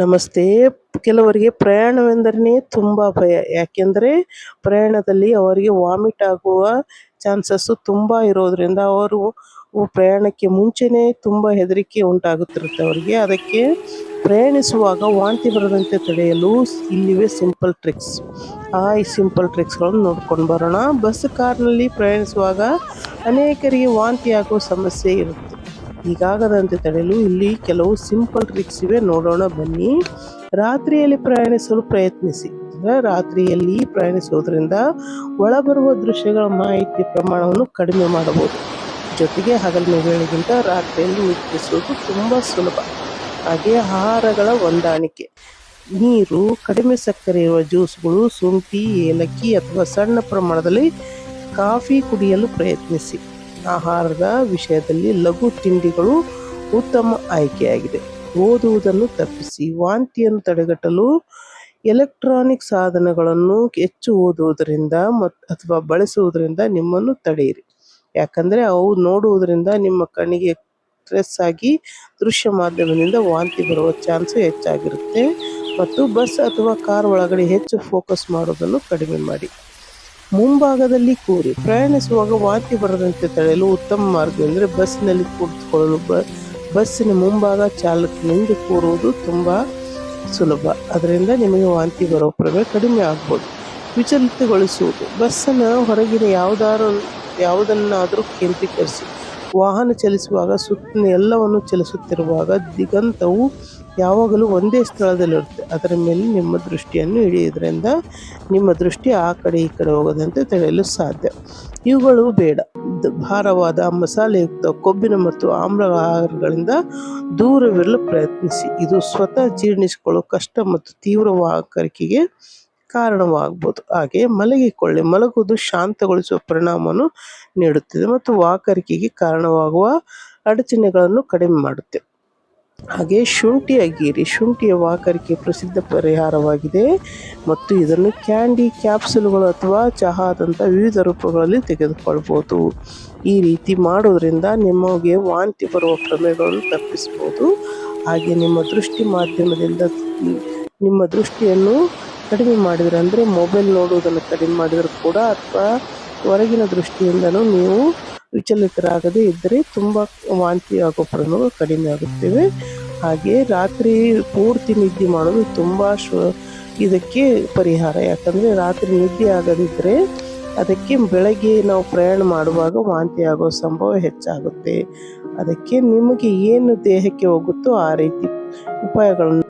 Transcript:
ನಮಸ್ತೆ. ಕೆಲವರಿಗೆ ಪ್ರಯಾಣವೆಂದರೇ ತುಂಬ ಭಯ. ಯಾಕೆಂದರೆ ಪ್ರಯಾಣದಲ್ಲಿ ಅವರಿಗೆ ವಾಮಿಟ್ ಆಗುವ ಚಾನ್ಸಸ್ಸು ತುಂಬ ಇರೋದರಿಂದ ಅವರು ಪ್ರಯಾಣಕ್ಕೆ ಮುಂಚೆನೇ ತುಂಬ ಹೆದರಿಕೆ ಉಂಟಾಗುತ್ತಿರುತ್ತೆ ಅವರಿಗೆ. ಅದಕ್ಕೆ ಪ್ರಯಾಣಿಸುವಾಗ ವಾಂತಿ ಬರದಂತೆ ತಡೆಯಲು ಇಲ್ಲಿವೆ ಸಿಂಪಲ್ ಟ್ರಿಕ್ಸ್. ಆ ಈ ಸಿಂಪಲ್ ಟ್ರಿಕ್ಸ್ಗಳನ್ನು ನೋಡ್ಕೊಂಡು ಬರೋಣ. ಬಸ್ ಕಾರ್ನಲ್ಲಿ ಪ್ರಯಾಣಿಸುವಾಗ ಅನೇಕರಿಗೆ ವಾಂತಿ ಆಗುವ ಸಮಸ್ಯೆ ಇರುತ್ತೆ ಹೀಗಾಗದಂತೆ ತಡೆಯಲು ಇಲ್ಲಿ ಕೆಲವು ಸಿಂಪಲ್ ಟ್ರಿಕ್ಸ್ ಇವೆ. ನೋಡೋಣ, ಬನ್ನಿ. ರಾತ್ರಿಯಲ್ಲಿ ಪ್ರಯಾಣಿಸಲು ಪ್ರಯತ್ನಿಸಿ. ರಾತ್ರಿಯಲ್ಲಿ ಪ್ರಯಾಣಿಸುವುದರಿಂದ ಒಳಬರುವ ದೃಶ್ಯಗಳ ಮಾಹಿತಿ ಪ್ರಮಾಣವನ್ನು ಕಡಿಮೆ ಮಾಡಬಹುದು. ಜೊತೆಗೆ ಹಗಲಿನ ವೇಳೆಗಿಂತ ರಾತ್ರಿಯಲ್ಲಿ ನಿದ್ರಿಸುವುದು ತುಂಬ ಸುಲಭ. ಹಾಗೆ ಆಹಾರಗಳ ಹೊಂದಾಣಿಕೆ. ನೀರು, ಕಡಿಮೆ ಸಕ್ಕರೆ ಇರುವ ಜ್ಯೂಸ್ಗಳು, ಶುಂಠಿ, ಏಲಕ್ಕಿ ಅಥವಾ ಸಣ್ಣ ಪ್ರಮಾಣದಲ್ಲಿ ಕಾಫಿ ಕುಡಿಯಲು ಪ್ರಯತ್ನಿಸಿ. ಆಹಾರದ ವಿಷಯದಲ್ಲಿ ಲಘು ತಿಂಡಿಗಳು ಉತ್ತಮ ಆಯ್ಕೆಯಾಗಿದೆ. ಓದುವುದನ್ನು ತಪ್ಪಿಸಿ, ವಾಂತಿಯನ್ನು ತಡೆಗಟ್ಟಲು ಎಲೆಕ್ಟ್ರಾನಿಕ್ ಸಾಧನಗಳನ್ನು ಹೆಚ್ಚು ಓದುವುದರಿಂದ ಮತ್ತು ಅಥವಾ ಬಳಸುವುದರಿಂದ ನಿಮ್ಮನ್ನು ತಡೆಯಿರಿ. ಯಾಕಂದರೆ ಅವು ನೋಡುವುದರಿಂದ ನಿಮ್ಮ ಕಣ್ಣಿಗೆ ಸ್ಟ್ರೆಸ್ ಆಗಿ ದೃಶ್ಯ ಮಾಧ್ಯಮದಿಂದ ವಾಂತಿ ಬರುವ ಚಾನ್ಸ್ ಹೆಚ್ಚಾಗಿರುತ್ತೆ. ಮತ್ತು ಬಸ್ ಅಥವಾ ಕಾರ್ ಒಳಗಡೆ ಹೆಚ್ಚು ಫೋಕಸ್ ಮಾಡೋದನ್ನು ಕಡಿಮೆ ಮಾಡಿ. ಮುಂಭಾಗದಲ್ಲಿ ಕೂರಿ ಪ್ರಯಾಣಿಸುವಾಗ ವಾಂತಿ ಬರದಂತೆ ತಡೆಯಲು ಉತ್ತಮ ಮಾರ್ಗವೆಂದರೆ ಬಸ್ಸಿನಲ್ಲಿ ಕುಳಿತುಕೊಳ್ಳಲು ಬ, ಬಸ್ಸಿನ ಮುಂಭಾಗ ಚಾಲಕನಿಂದ ಕೂರುವುದು ತುಂಬ ಸುಲಭ. ಅದರಿಂದ ನಿಮಗೆ ವಾಂತಿ ಬರೋ ಪ್ರಮೇಯ ಕಡಿಮೆ ಆಗ್ಬೋದು. ವಿಚಲಿತಗೊಳಿಸುವುದು. ಬಸ್ಸನ್ನು ಹೊರಗಿನ ಯಾವುದಾರು, ಯಾವುದನ್ನಾದರೂ ಕೇಂದ್ರೀಕರಿಸಿ. ವಾಹನ ಚಲಿಸುವಾಗ, ಸುತ್ತಿನ ಎಲ್ಲವನ್ನು ಚಲಿಸುತ್ತಿರುವಾಗ ದಿಗಂತವು ಯಾವಾಗಲೂ ಒಂದೇ ಸ್ಥಳದಲ್ಲಿರುತ್ತೆ. ಅದರ ಮೇಲೆ ನಿಮ್ಮ ದೃಷ್ಟಿಯನ್ನು ಹಿಡಿಯೋದ್ರಿಂದ ನಿಮ್ಮ ದೃಷ್ಟಿ ಆ ಕಡೆ ಈ ಕಡೆ ಹೋಗದಂತೆ ತಡೆಯಲು ಸಾಧ್ಯ. ಇವುಗಳು ಬೇಡ. ಭಾರವಾದ ಮಸಾಲೆಯುಕ್ತ ಕೊಬ್ಬಿನ ಮತ್ತು ಆಮ್ಲ ಆಹಾರಗಳಿಂದ ದೂರವಿರಲು ಪ್ರಯತ್ನಿಸಿ. ಇದು ಸ್ವತಃ ಜೀರ್ಣಿಸಿಕೊಳ್ಳಲು ಕಷ್ಟ ಮತ್ತು ತೀವ್ರ ಕಾರಣವಾಗ್ಬೋದು. ಹಾಗೆ ಮಲಗಿಕೊಳ್ಳಿ. ಮಲಗುವುದು ಶಾಂತಗೊಳಿಸುವ ಪರಿಣಾಮವನ್ನು ನೀಡುತ್ತದೆ ಮತ್ತು ವಾಕರಿಕೆಗೆ ಕಾರಣವಾಗುವ ಅಡಚಣೆಗಳನ್ನು ಕಡಿಮೆ ಮಾಡುತ್ತೆ. ಹಾಗೆ ಶುಂಠಿಯ ಗೀರಿ. ಶುಂಠಿಯ ವಾಕರಿಕೆ ಪ್ರಸಿದ್ಧ ಪರಿಹಾರವಾಗಿದೆ ಮತ್ತು ಇದನ್ನು ಕ್ಯಾಂಡಿ ಕ್ಯಾಪ್ಸುಲ್ಗಳು ಅಥವಾ ಚಹಾದಂಥ ವಿವಿಧ ರೂಪಗಳಲ್ಲಿ ತೆಗೆದುಕೊಳ್ಬೋದು. ಈ ರೀತಿ ಮಾಡೋದ್ರಿಂದ ನಿಮಗೆ ವಾಂತಿ ಬರುವ ಪ್ರಮೇಯಗಳನ್ನು ತಪ್ಪಿಸ್ಬೋದು ಹಾಗೆ ನಿಮ್ಮ ದೃಷ್ಟಿ ಮಾಧ್ಯಮದಿಂದ ನಿಮ್ಮ ದೃಷ್ಟಿಯನ್ನು ಕಡಿಮೆ ಮಾಡಿದರೆ ಅಂದರೆ ಮೊಬೈಲ್ ನೋಡುವುದನ್ನು ಕಡಿಮೆ ಮಾಡಿದರೂ ಕೂಡ ಅಥವಾ ಹೊರಗಿನ ದೃಷ್ಟಿಯಿಂದಲೂ ನೀವು ವಿಚಲಿತರಾಗದೇ ಇದ್ದರೆ ತುಂಬ ವಾಂತಿ ಆಗೋ ಪ್ರಮಾಣ ಕಡಿಮೆ ಆಗುತ್ತವೆ. ಹಾಗೆ ರಾತ್ರಿ ಪೂರ್ತಿ ನಿದ್ದೆ ಮಾಡೋದು ತುಂಬ ಶು, ಇದಕ್ಕೆ ಪರಿಹಾರ. ಯಾಕಂದರೆ ರಾತ್ರಿ ನಿದ್ದೆ ಆಗದಿದ್ದರೆ ಅದಕ್ಕೆ ಬೆಳಗ್ಗೆ ನಾವು ಪ್ರಯಾಣ ಮಾಡುವಾಗ ವಾಂತಿ ಆಗೋ ಸಂಭವ ಹೆಚ್ಚಾಗುತ್ತೆ. ಅದಕ್ಕೆ ನಿಮಗೆ ಏನು ದೇಹಕ್ಕೆ ಹೋಗುತ್ತೋ ಆ ರೀತಿ ಉಪಾಯಗಳನ್ನು